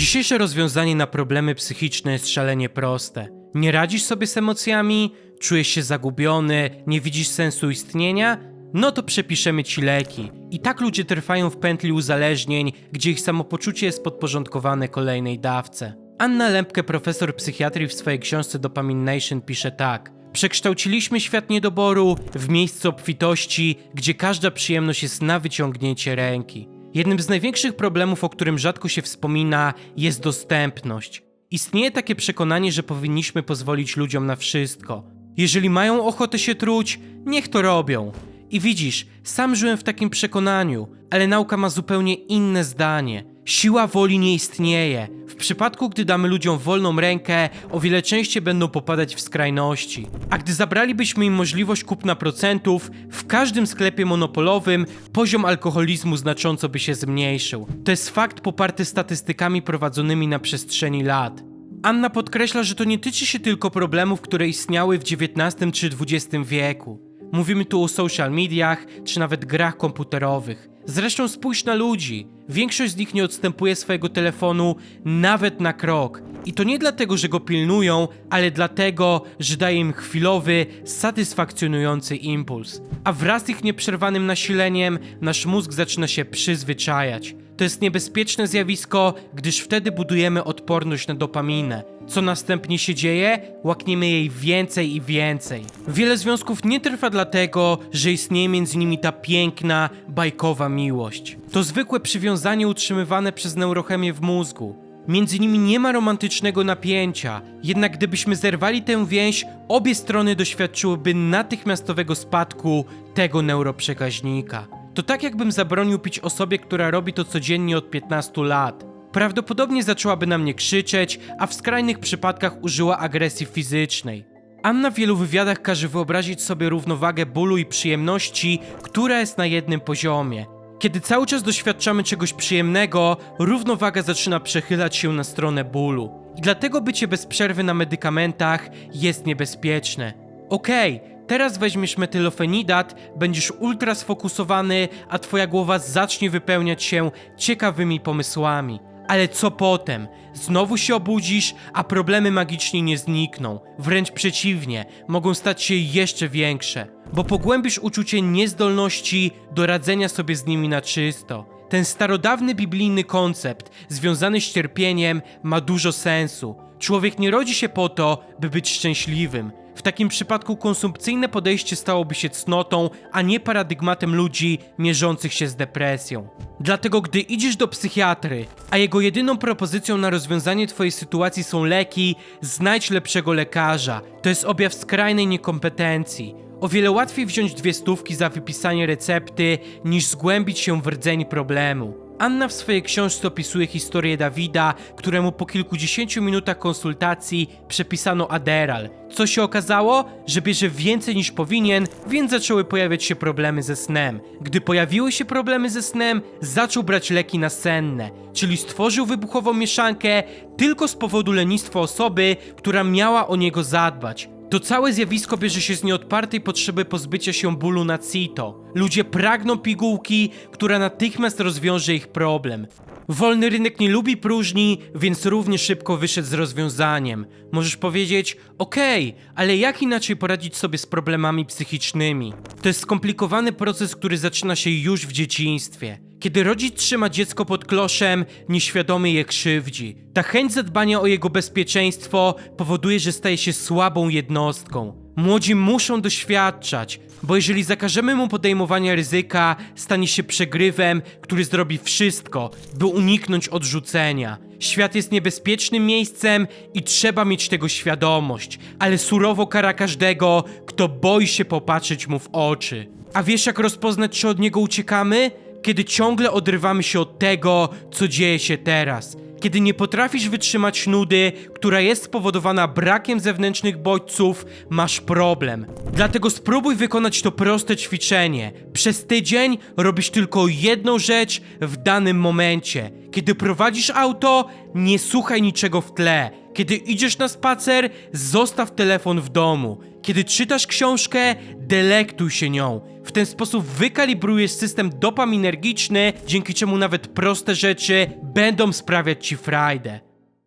Dzisiejsze rozwiązanie na problemy psychiczne jest szalenie proste. Nie radzisz sobie z emocjami? Czujesz się zagubiony? Nie widzisz sensu istnienia? No to przepiszemy ci leki. I tak ludzie trwają w pętli uzależnień, gdzie ich samopoczucie jest podporządkowane kolejnej dawce. Anna Lempke, profesor psychiatrii w swojej książce Dopamine Nation pisze tak. Przekształciliśmy świat niedoboru w miejsce obfitości, gdzie każda przyjemność jest na wyciągnięcie ręki. Jednym z największych problemów, o którym rzadko się wspomina, jest dostępność. Istnieje takie przekonanie, że powinniśmy pozwolić ludziom na wszystko. Jeżeli mają ochotę się truć, niech to robią. I widzisz, sam żyłem w takim przekonaniu, ale nauka ma zupełnie inne zdanie. Siła woli nie istnieje. W przypadku, gdy damy ludziom wolną rękę, o wiele częściej będą popadać w skrajności. A gdy zabralibyśmy im możliwość kupna procentów, w każdym sklepie monopolowym poziom alkoholizmu znacząco by się zmniejszył. To jest fakt poparty statystykami prowadzonymi na przestrzeni lat. Anna podkreśla, że to nie tyczy się tylko problemów, które istniały w XIX czy XX wieku. Mówimy tu o social mediach, czy nawet grach komputerowych. Zresztą spójrz na ludzi. Większość z nich nie odstępuje swojego telefonu nawet na krok. I to nie dlatego, że go pilnują, ale dlatego, że daje im chwilowy, satysfakcjonujący impuls. A wraz z ich nieprzerwanym nasileniem, nasz mózg zaczyna się przyzwyczajać. To jest niebezpieczne zjawisko, gdyż wtedy budujemy odporność na dopaminę. Co następnie się dzieje? Łakniemy jej więcej i więcej. Wiele związków nie trwa dlatego, że istnieje między nimi ta piękna, bajkowa miłość. To zwykłe przywiązanie utrzymywane przez neurochemię w mózgu. Między nimi nie ma romantycznego napięcia, jednak gdybyśmy zerwali tę więź, obie strony doświadczyłyby natychmiastowego spadku tego neuroprzekaźnika. To tak jakbym zabronił pić osobie, która robi to codziennie od 15 lat. Prawdopodobnie zaczęłaby na mnie krzyczeć, a w skrajnych przypadkach użyła agresji fizycznej. Anna w wielu wywiadach każe wyobrazić sobie równowagę bólu i przyjemności, która jest na jednym poziomie. Kiedy cały czas doświadczamy czegoś przyjemnego, równowaga zaczyna przechylać się na stronę bólu. I dlatego bycie bez przerwy na medykamentach jest niebezpieczne. Okej, teraz weźmiesz metylofenidat, będziesz ultra sfokusowany, a twoja głowa zacznie wypełniać się ciekawymi pomysłami. Ale co potem? Znowu się obudzisz, a problemy magicznie nie znikną. Wręcz przeciwnie, mogą stać się jeszcze większe, bo pogłębisz uczucie niezdolności do radzenia sobie z nimi na czysto. Ten starodawny biblijny koncept związany z cierpieniem ma dużo sensu. Człowiek nie rodzi się po to, by być szczęśliwym. W takim przypadku konsumpcyjne podejście stałoby się cnotą, a nie paradygmatem ludzi mierzących się z depresją. Dlatego, gdy idziesz do psychiatry, a jego jedyną propozycją na rozwiązanie twojej sytuacji są leki, znajdź lepszego lekarza. To jest objaw skrajnej niekompetencji. O wiele łatwiej wziąć dwie stówki za wypisanie recepty, niż zgłębić się w rdzeń problemu. Anna w swojej książce opisuje historię Dawida, któremu po kilkudziesięciu minutach konsultacji przepisano Aderal. Co się okazało? Że bierze więcej niż powinien, więc zaczęły pojawiać się problemy ze snem. Gdy pojawiły się problemy ze snem, zaczął brać leki nasenne, czyli stworzył wybuchową mieszankę tylko z powodu lenistwa osoby, która miała o niego zadbać. To całe zjawisko bierze się z nieodpartej potrzeby pozbycia się bólu na CITO. Ludzie pragną pigułki, która natychmiast rozwiąże ich problem. Wolny rynek nie lubi próżni, więc równie szybko wyszedł z rozwiązaniem. Możesz powiedzieć, okej, ale jak inaczej poradzić sobie z problemami psychicznymi? To jest skomplikowany proces, który zaczyna się już w dzieciństwie. Kiedy rodzic trzyma dziecko pod kloszem, nieświadomy je krzywdzi. Ta chęć zadbania o jego bezpieczeństwo powoduje, że staje się słabą jednostką. Młodzi muszą doświadczać, bo jeżeli zakażemy mu podejmowania ryzyka, stanie się przegrywem, który zrobi wszystko, by uniknąć odrzucenia. Świat jest niebezpiecznym miejscem i trzeba mieć tego świadomość, ale surowo kara każdego, kto boi się popatrzeć mu w oczy. A wiesz jak rozpoznać, czy od niego uciekamy? Kiedy ciągle odrywamy się od tego, co dzieje się teraz. Kiedy nie potrafisz wytrzymać nudy, która jest spowodowana brakiem zewnętrznych bodźców, masz problem. Dlatego spróbuj wykonać to proste ćwiczenie. Przez tydzień robisz tylko jedną rzecz w danym momencie. Kiedy prowadzisz auto, nie słuchaj niczego w tle. Kiedy idziesz na spacer, zostaw telefon w domu. Kiedy czytasz książkę, delektuj się nią. W ten sposób wykalibrujesz system dopaminergiczny, dzięki czemu nawet proste rzeczy będą sprawiać ci frajdę.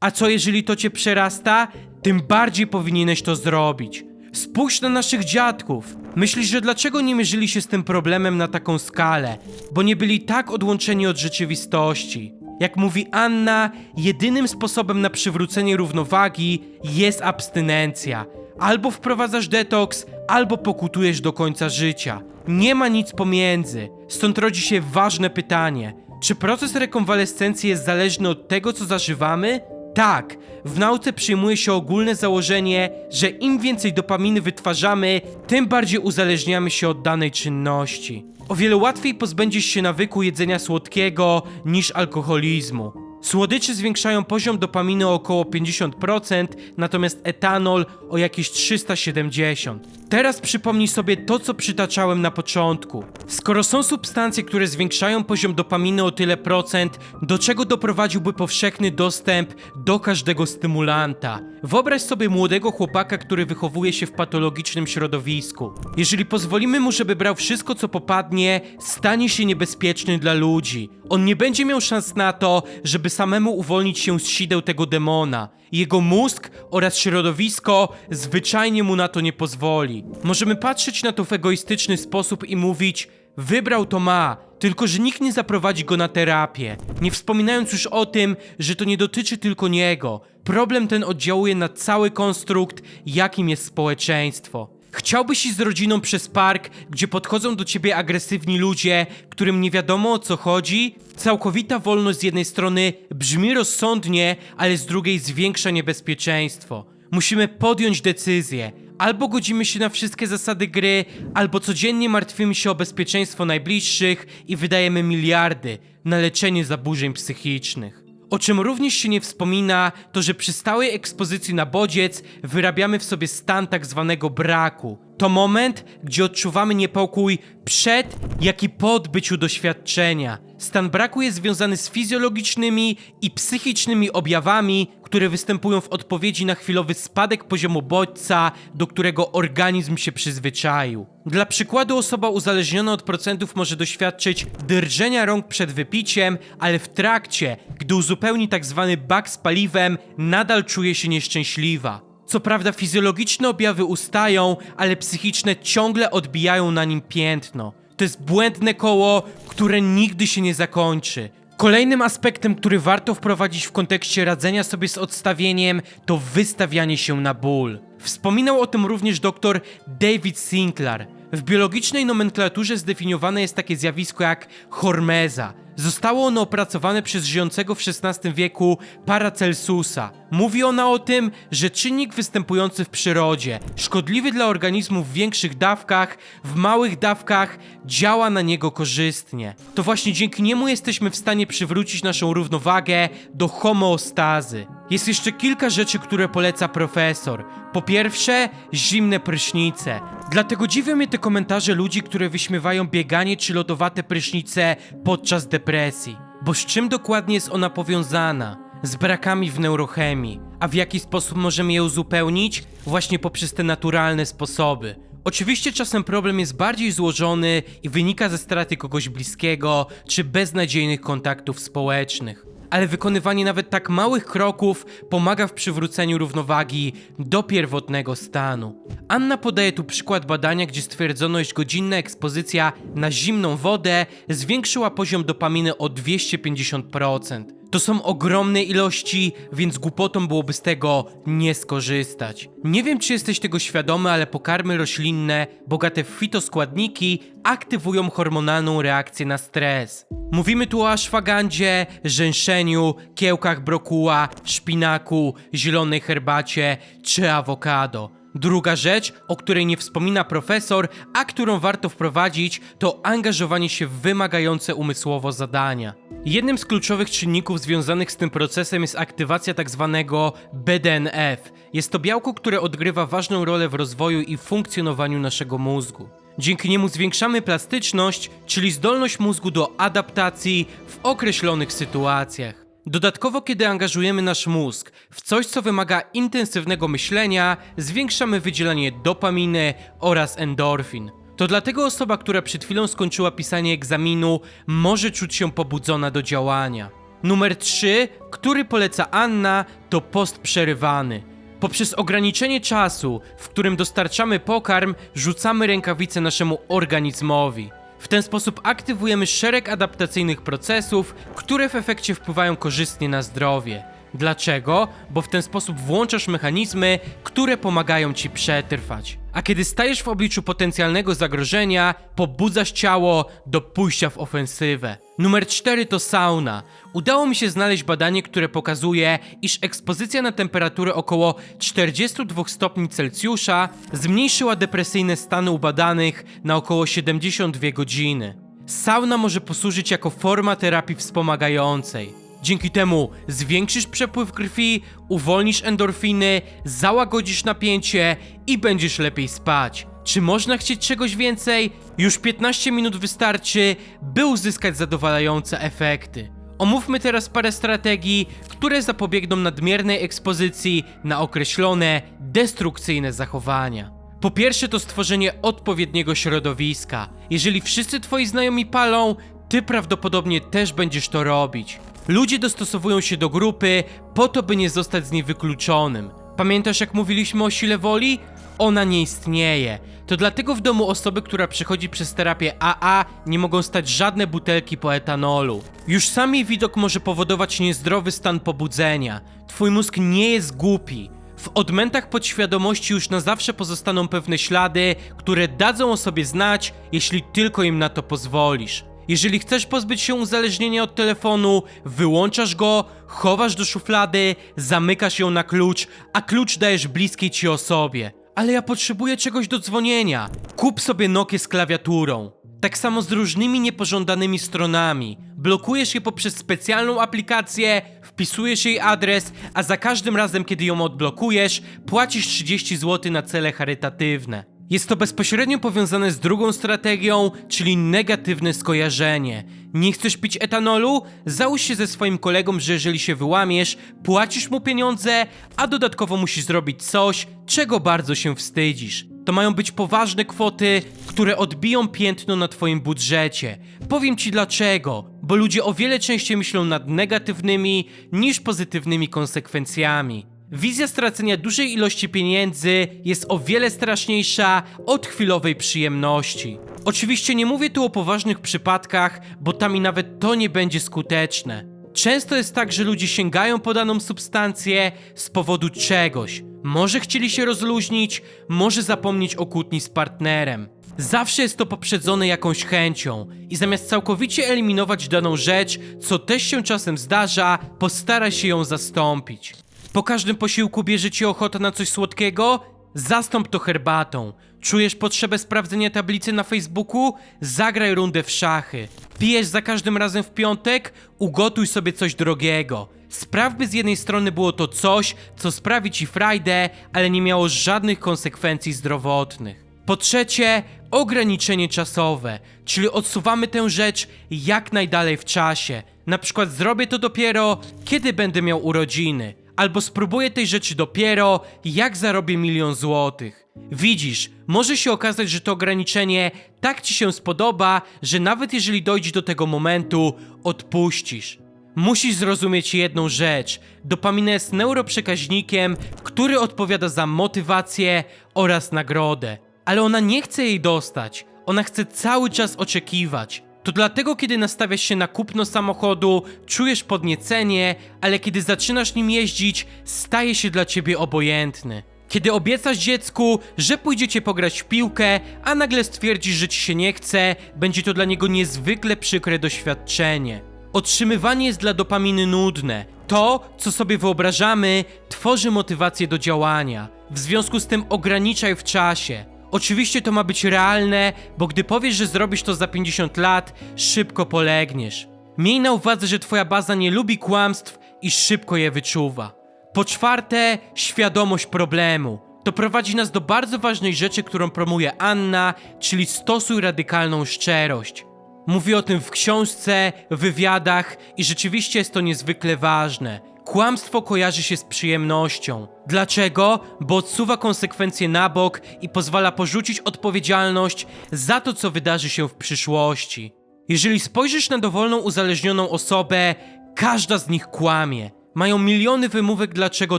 A co jeżeli to cię przerasta? Tym bardziej powinieneś to zrobić. Spójrz na naszych dziadków. Myślisz, że dlaczego nie mierzyli się z tym problemem na taką skalę? Bo nie byli tak odłączeni od rzeczywistości. Jak mówi Anna, jedynym sposobem na przywrócenie równowagi jest abstynencja. Albo wprowadzasz detoks, albo pokutujesz do końca życia. Nie ma nic pomiędzy. Stąd rodzi się ważne pytanie: czy proces rekonwalescencji jest zależny od tego, co zażywamy? Tak, w nauce przyjmuje się ogólne założenie, że im więcej dopaminy wytwarzamy, tym bardziej uzależniamy się od danej czynności. O wiele łatwiej pozbędziesz się nawyku jedzenia słodkiego niż alkoholizmu. Słodycze zwiększają poziom dopaminy o około 50%, natomiast etanol o jakieś 370. Teraz przypomnij sobie to, co przytaczałem na początku. Skoro są substancje, które zwiększają poziom dopaminy o tyle procent, do czego doprowadziłby powszechny dostęp do każdego stymulanta? Wyobraź sobie młodego chłopaka, który wychowuje się w patologicznym środowisku. Jeżeli pozwolimy mu, żeby brał wszystko, co popadnie, stanie się niebezpieczny dla ludzi. On nie będzie miał szans na to, żeby samemu uwolnić się z sideł tego demona. Jego mózg oraz środowisko zwyczajnie mu na to nie pozwoli. Możemy patrzeć na to w egoistyczny sposób i mówić: Wybrał to ma, tylko że nikt nie zaprowadzi go na terapię. Nie wspominając już o tym, że to nie dotyczy tylko niego. Problem ten oddziałuje na cały konstrukt, jakim jest społeczeństwo. Chciałbyś iść z rodziną przez park, gdzie podchodzą do ciebie agresywni ludzie, którym nie wiadomo o co chodzi? Całkowita wolność z jednej strony brzmi rozsądnie, ale z drugiej zwiększa niebezpieczeństwo. Musimy podjąć decyzję. Albo godzimy się na wszystkie zasady gry, albo codziennie martwimy się o bezpieczeństwo najbliższych i wydajemy miliardy na leczenie zaburzeń psychicznych. O czym również się nie wspomina, to że przy stałej ekspozycji na bodziec wyrabiamy w sobie stan tak zwanego braku. To moment, gdzie odczuwamy niepokój przed, jak i po odbyciu doświadczenia. Stan braku jest związany z fizjologicznymi i psychicznymi objawami, które występują w odpowiedzi na chwilowy spadek poziomu bodźca, do którego organizm się przyzwyczaił. Dla przykładu osoba uzależniona od procentów może doświadczyć drżenia rąk przed wypiciem, ale w trakcie, gdy uzupełni tak zwany bak z paliwem, nadal czuje się nieszczęśliwa. Co prawda fizjologiczne objawy ustają, ale psychiczne ciągle odbijają na nim piętno. To jest błędne koło, które nigdy się nie zakończy. Kolejnym aspektem, który warto wprowadzić w kontekście radzenia sobie z odstawieniem, to wystawianie się na ból. Wspominał o tym również dr David Sinclair. W biologicznej nomenklaturze zdefiniowane jest takie zjawisko jak hormeza. Zostało ono opracowane przez żyjącego w XVI wieku Paracelsusa. Mówi ona o tym, że czynnik występujący w przyrodzie, szkodliwy dla organizmu w większych dawkach, w małych dawkach działa na niego korzystnie. To właśnie dzięki niemu jesteśmy w stanie przywrócić naszą równowagę do homeostazy. Jest jeszcze kilka rzeczy, które poleca profesor. Po pierwsze, zimne prysznice. Dlatego dziwią mnie te komentarze ludzi, które wyśmiewają bieganie czy lodowate prysznice podczas depresji. Bo z czym dokładnie jest ona powiązana? Z brakami w neurochemii. A w jaki sposób możemy je uzupełnić? Właśnie poprzez te naturalne sposoby. Oczywiście czasem problem jest bardziej złożony i wynika ze straty kogoś bliskiego czy beznadziejnych kontaktów społecznych ale wykonywanie nawet tak małych kroków pomaga w przywróceniu równowagi do pierwotnego stanu. Anna podaje tu przykład badania, gdzie stwierdzono, iż godzinna ekspozycja na zimną wodę zwiększyła poziom dopaminy o 250%. To są ogromne ilości, więc głupotą byłoby z tego nie skorzystać. Nie wiem, czy jesteś tego świadomy, ale pokarmy roślinne, bogate w fitoskładniki, aktywują hormonalną reakcję na stres. Mówimy tu o aszwagandzie, rzęszeniu, kiełkach brokuła, szpinaku, zielonej herbacie czy awokado. Druga rzecz, o której nie wspomina profesor, a którą warto wprowadzić, to angażowanie się w wymagające umysłowo zadania. Jednym z kluczowych czynników związanych z tym procesem jest aktywacja tzw. BDNF. Jest to białko, które odgrywa ważną rolę w rozwoju i funkcjonowaniu naszego mózgu. Dzięki niemu zwiększamy plastyczność, czyli zdolność mózgu do adaptacji w określonych sytuacjach. Dodatkowo, kiedy angażujemy nasz mózg w coś, co wymaga intensywnego myślenia, zwiększamy wydzielanie dopaminy oraz endorfin. To dlatego osoba, która przed chwilą skończyła pisanie egzaminu, może czuć się pobudzona do działania. Numer 3, który poleca Anna, to post przerywany. Poprzez ograniczenie czasu, w którym dostarczamy pokarm, rzucamy rękawice naszemu organizmowi. W ten sposób aktywujemy szereg adaptacyjnych procesów, które w efekcie wpływają korzystnie na zdrowie. Dlaczego? Bo w ten sposób włączasz mechanizmy, które pomagają ci przetrwać. A kiedy stajesz w obliczu potencjalnego zagrożenia, pobudzasz ciało do pójścia w ofensywę. Numer 4 to sauna. Udało mi się znaleźć badanie, które pokazuje, iż ekspozycja na temperaturę około 42 stopni Celsjusza zmniejszyła depresyjne stany u badanych na około 72 godziny. Sauna może posłużyć jako forma terapii wspomagającej. Dzięki temu zwiększysz przepływ krwi, uwolnisz endorfiny, załagodzisz napięcie i będziesz lepiej spać. Czy można chcieć czegoś więcej? Już 15 minut wystarczy, by uzyskać zadowalające efekty. Omówmy teraz parę strategii, które zapobiegną nadmiernej ekspozycji na określone destrukcyjne zachowania. Po pierwsze to stworzenie odpowiedniego środowiska. Jeżeli wszyscy twoi znajomi palą, ty prawdopodobnie też będziesz to robić. Ludzie dostosowują się do grupy po to, by nie zostać z niej wykluczonym. Pamiętasz jak mówiliśmy o sile woli? Ona nie istnieje. To dlatego w domu osoby, która przechodzi przez terapię AA, nie mogą stać żadne butelki po etanolu. Już sam jej widok może powodować niezdrowy stan pobudzenia. Twój mózg nie jest głupi. W odmętach podświadomości już na zawsze pozostaną pewne ślady, które dadzą o sobie znać, jeśli tylko im na to pozwolisz. Jeżeli chcesz pozbyć się uzależnienia od telefonu, wyłączasz go, chowasz do szuflady, zamykasz ją na klucz, a klucz dajesz bliskiej ci osobie. Ale ja potrzebuję czegoś do dzwonienia. Kup sobie Nokię z klawiaturą. Tak samo z różnymi niepożądanymi stronami. Blokujesz je poprzez specjalną aplikację, wpisujesz jej adres, a za każdym razem, kiedy ją odblokujesz, płacisz 30 zł na cele charytatywne. Jest to bezpośrednio powiązane z drugą strategią, czyli negatywne skojarzenie. Nie chcesz pić etanolu? Załóż się ze swoim kolegą, że jeżeli się wyłamiesz, płacisz mu pieniądze, a dodatkowo musisz zrobić coś, czego bardzo się wstydzisz. To mają być poważne kwoty, które odbiją piętno na twoim budżecie. Powiem ci dlaczego. Bo ludzie o wiele częściej myślą nad negatywnymi niż pozytywnymi konsekwencjami. Wizja stracenia dużej ilości pieniędzy jest o wiele straszniejsza od chwilowej przyjemności. Oczywiście nie mówię tu o poważnych przypadkach, bo tam i nawet to nie będzie skuteczne. Często jest tak, że ludzie sięgają po daną substancję z powodu czegoś. Może chcieli się rozluźnić, może zapomnieć o kłótni z partnerem. Zawsze jest to poprzedzone jakąś chęcią i zamiast całkowicie eliminować daną rzecz, co też się czasem zdarza, postaraj się ją zastąpić. Po każdym posiłku bierze ci ochota na coś słodkiego? Zastąp to herbatą. Czujesz potrzebę sprawdzenia tablicy na Facebooku? Zagraj rundę w szachy. Pijesz za każdym razem w piątek? Ugotuj sobie coś drogiego. Spraw, by z jednej strony było to coś, co sprawi ci frajdę, ale nie miało żadnych konsekwencji zdrowotnych. Po trzecie, ograniczenie czasowe, czyli odsuwamy tę rzecz jak najdalej w czasie. Na przykład zrobię to dopiero, kiedy będę miał urodziny albo spróbuję tej rzeczy dopiero, jak zarobię milion złotych. Widzisz, może się okazać, że to ograniczenie tak ci się spodoba, że nawet jeżeli dojdzie do tego momentu, odpuścisz. Musisz zrozumieć jedną rzecz. Dopamina jest neuroprzekaźnikiem, który odpowiada za motywację oraz nagrodę. Ale ona nie chce jej dostać. Ona chce cały czas oczekiwać. To dlatego, kiedy nastawiasz się na kupno samochodu, czujesz podniecenie, ale kiedy zaczynasz nim jeździć, staje się dla ciebie obojętny. Kiedy obiecasz dziecku, że pójdziecie pograć w piłkę, a nagle stwierdzisz, że ci się nie chce, będzie to dla niego niezwykle przykre doświadczenie. Otrzymywanie jest dla dopaminy nudne. To, co sobie wyobrażamy, tworzy motywację do działania. W związku z tym ograniczaj w czasie. Oczywiście to ma być realne, bo gdy powiesz, że zrobisz to za 50 lat, szybko polegniesz. Miej na uwadze, że twoja baza nie lubi kłamstw i szybko je wyczuwa. Po czwarte, świadomość problemu. To prowadzi nas do bardzo ważnej rzeczy, którą promuje Anna, czyli stosuj radykalną szczerość. Mówi o tym w książce, wywiadach i rzeczywiście jest to niezwykle ważne. Kłamstwo kojarzy się z przyjemnością. Dlaczego? Bo odsuwa konsekwencje na bok i pozwala porzucić odpowiedzialność za to, co wydarzy się w przyszłości. Jeżeli spojrzysz na dowolną uzależnioną osobę, każda z nich kłamie. Mają miliony wymówek, dlaczego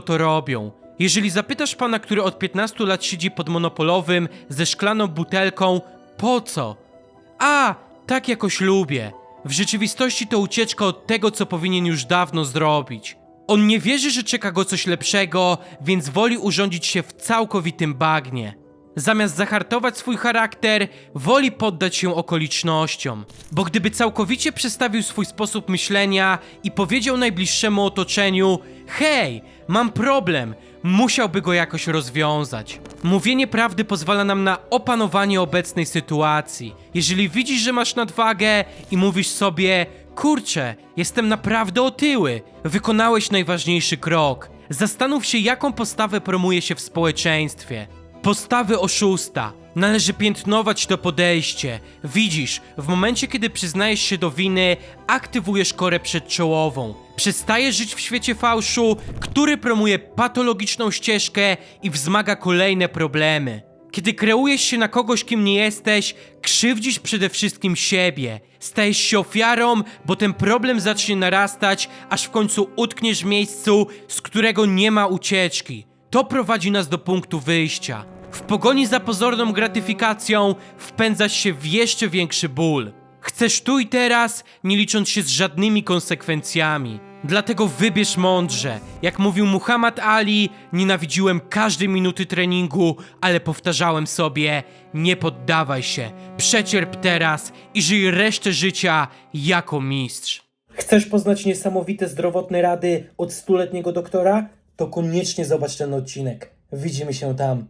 to robią. Jeżeli zapytasz pana, który od 15 lat siedzi pod monopolowym ze szklaną butelką, po co? A, tak jakoś lubię. W rzeczywistości to ucieczka od tego, co powinien już dawno zrobić. On nie wierzy, że czeka go coś lepszego, więc woli urządzić się w całkowitym bagnie. Zamiast zahartować swój charakter, woli poddać się okolicznościom. Bo gdyby całkowicie przestawił swój sposób myślenia i powiedział najbliższemu otoczeniu: Hej, mam problem, musiałby go jakoś rozwiązać. Mówienie prawdy pozwala nam na opanowanie obecnej sytuacji. Jeżeli widzisz, że masz nadwagę i mówisz sobie: Kurczę, jestem naprawdę otyły, wykonałeś najważniejszy krok. Zastanów się, jaką postawę promuje się w społeczeństwie. Postawy oszusta. Należy piętnować to podejście. Widzisz, w momencie kiedy przyznajesz się do winy, aktywujesz korę przedczołową. Przestajesz żyć w świecie fałszu, który promuje patologiczną ścieżkę i wzmaga kolejne problemy. Kiedy kreujesz się na kogoś, kim nie jesteś, krzywdzisz przede wszystkim siebie. Stajesz się ofiarą, bo ten problem zacznie narastać, aż w końcu utkniesz w miejscu, z którego nie ma ucieczki. To prowadzi nas do punktu wyjścia. W pogoni za pozorną gratyfikacją wpędzasz się w jeszcze większy ból. Chcesz tu i teraz, nie licząc się z żadnymi konsekwencjami. Dlatego wybierz mądrze. Jak mówił Muhammad Ali, nienawidziłem każdej minuty treningu, ale powtarzałem sobie: nie poddawaj się, przecierp teraz i żyj resztę życia jako mistrz. Chcesz poznać niesamowite zdrowotne rady od stuletniego doktora? To koniecznie zobacz ten odcinek. Widzimy się tam.